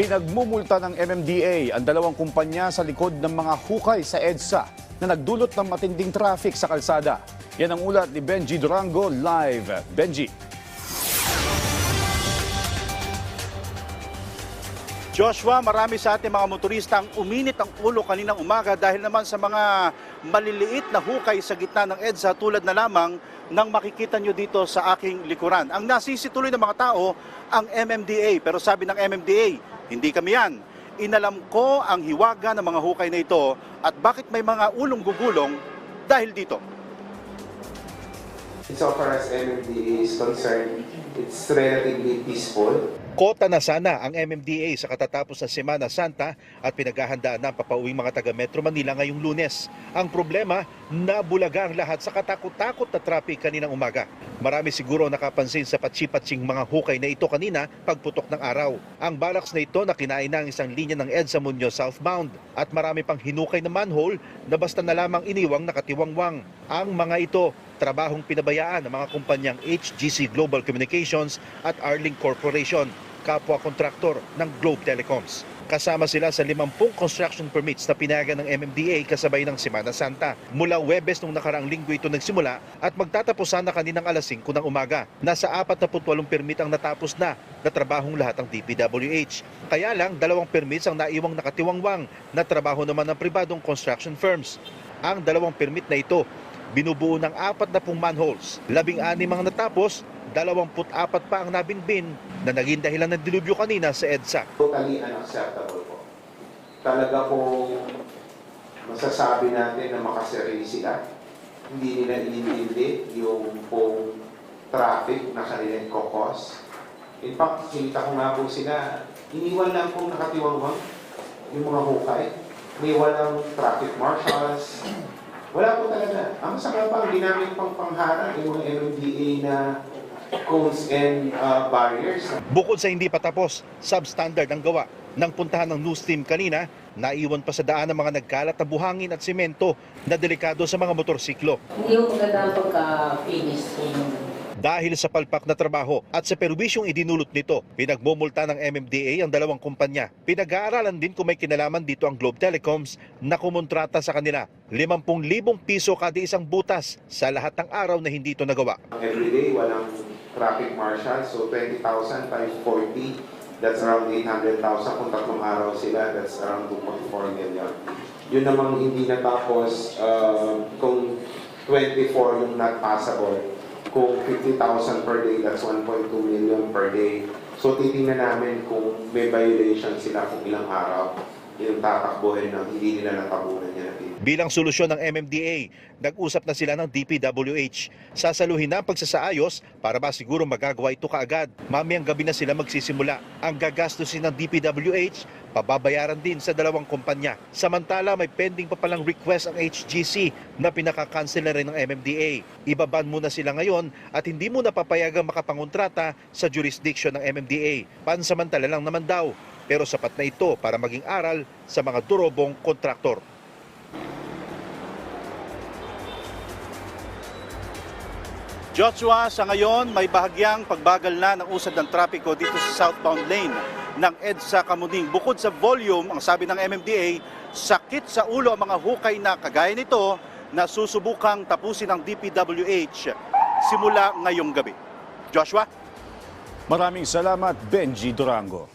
Pinagmumulta ng MMDA ang dalawang kumpanya sa likod ng mga hukay sa EDSA na nagdulot ng matinding traffic sa kalsada. Yan ang ulat ni Benji Durango live. Benji. Joshua, marami sa ating mga motorista ang uminit ang ulo kaninang umaga dahil naman sa mga maliliit na hukay sa gitna ng EDSA tulad na lamang ng makikita nyo dito sa aking likuran. Ang nasisituloy ng mga tao, ang MMDA. Pero sabi ng MMDA, hindi kami yan. Inalam ko ang hiwaga ng mga hukay na ito at bakit may mga ulong gugulong dahil dito. So far as MMDA is concerned, it's relatively peaceful. Kota na sana ang MMDA sa katatapos ng Semana Santa at pinaghahandaan ng papauwing mga taga Metro Manila ngayong lunes. Ang problema, nabulaga ang lahat sa katakot-takot na traffic kaninang umaga. Marami siguro ang nakapansin sa patsi-patsing mga hukay na ito kanina pagputok ng araw. Ang balaks na ito na kinain ng isang linya ng EDSA Muñoz southbound at marami pang hinukay na manhole na basta na lamang iniwang nakatiwangwang. Ang mga ito, trabahong pinabayaan ng mga kumpanyang HGC Global Communications at Arling Corporation, kapwa kontraktor ng Globe Telecoms. Kasama sila sa 50 construction permits na pinayagan ng MMDA kasabay ng Semana Santa. Mula Webes nung nakaraang linggo ito nagsimula at magtatapos sana kaninang alas 5 ng umaga. Nasa 48 permit ang natapos na na trabahong lahat ng DPWH. Kaya lang, dalawang permits ang naiwang nakatiwangwang na trabaho naman ng pribadong construction firms. Ang dalawang permit na ito binubuo ng apat na pong manholes. Labing anim ang natapos, 24 pa ang nabinbin na naging dahilan ng dilubyo kanina sa EDSA. Totally unacceptable po. Talaga po masasabi natin na makasarili sila. Hindi nila inintindi yung pong traffic na kanilang kokos. In fact, kita ko nga po sila, iniwan lang pong nakatiwangwang yung mga hukay. May walang traffic marshals. Wala po talaga. Ang masama pa, ginamit pang pangharang yung mga MMDA na cones and uh, barriers. Bukod sa hindi pa tapos, substandard ang gawa. Nang puntahan ng news team kanina, naiwan pa sa daan ng mga nagkalat na buhangin at simento na delikado sa mga motorsiklo. Hindi ko maganda ang pagka-finish ng Dahil sa palpak na trabaho at sa perwisyong idinulot nito, pinagmumulta ng MMDA ang dalawang kumpanya. Pinag-aaralan din kung may kinalaman dito ang Globe Telecoms na kumontrata sa kanila 50,000 piso kada isang butas sa lahat ng araw na hindi ito nagawa. Everyday, walang traffic marshal. So, 20,000 times 40, that's around 800,000. Kung tatlong araw sila, that's around 2.4 million. Yun namang hindi natapos uh, kung 24 yung not passable. Kung 50,000 per day, that's 1.2 million per day. So, titingnan namin kung may violation sila kung ilang araw yung tatakbuhin na hindi nila natabunan niya. Bilang solusyon ng MMDA, nag-usap na sila ng DPWH. Sasaluhin na ang pagsasaayos para ba siguro magagawa ito kaagad. Mamayang gabi na sila magsisimula. Ang gagastusin ng DPWH, pababayaran din sa dalawang kumpanya. Samantala, may pending pa palang request ang HGC na pinaka-cancel na ng MMDA. Ibaban muna sila ngayon at hindi muna papayagang makapangontrata sa jurisdiction ng MMDA. Pansamantala lang naman daw pero sapat na ito para maging aral sa mga durobong kontraktor. Joshua, sa ngayon may bahagyang pagbagal na ng usad ng trapiko dito sa southbound lane ng EDSA Kamuning. Bukod sa volume, ang sabi ng MMDA, sakit sa ulo ang mga hukay na kagaya nito na susubukang tapusin ng DPWH simula ngayong gabi. Joshua? Maraming salamat, Benji Durango.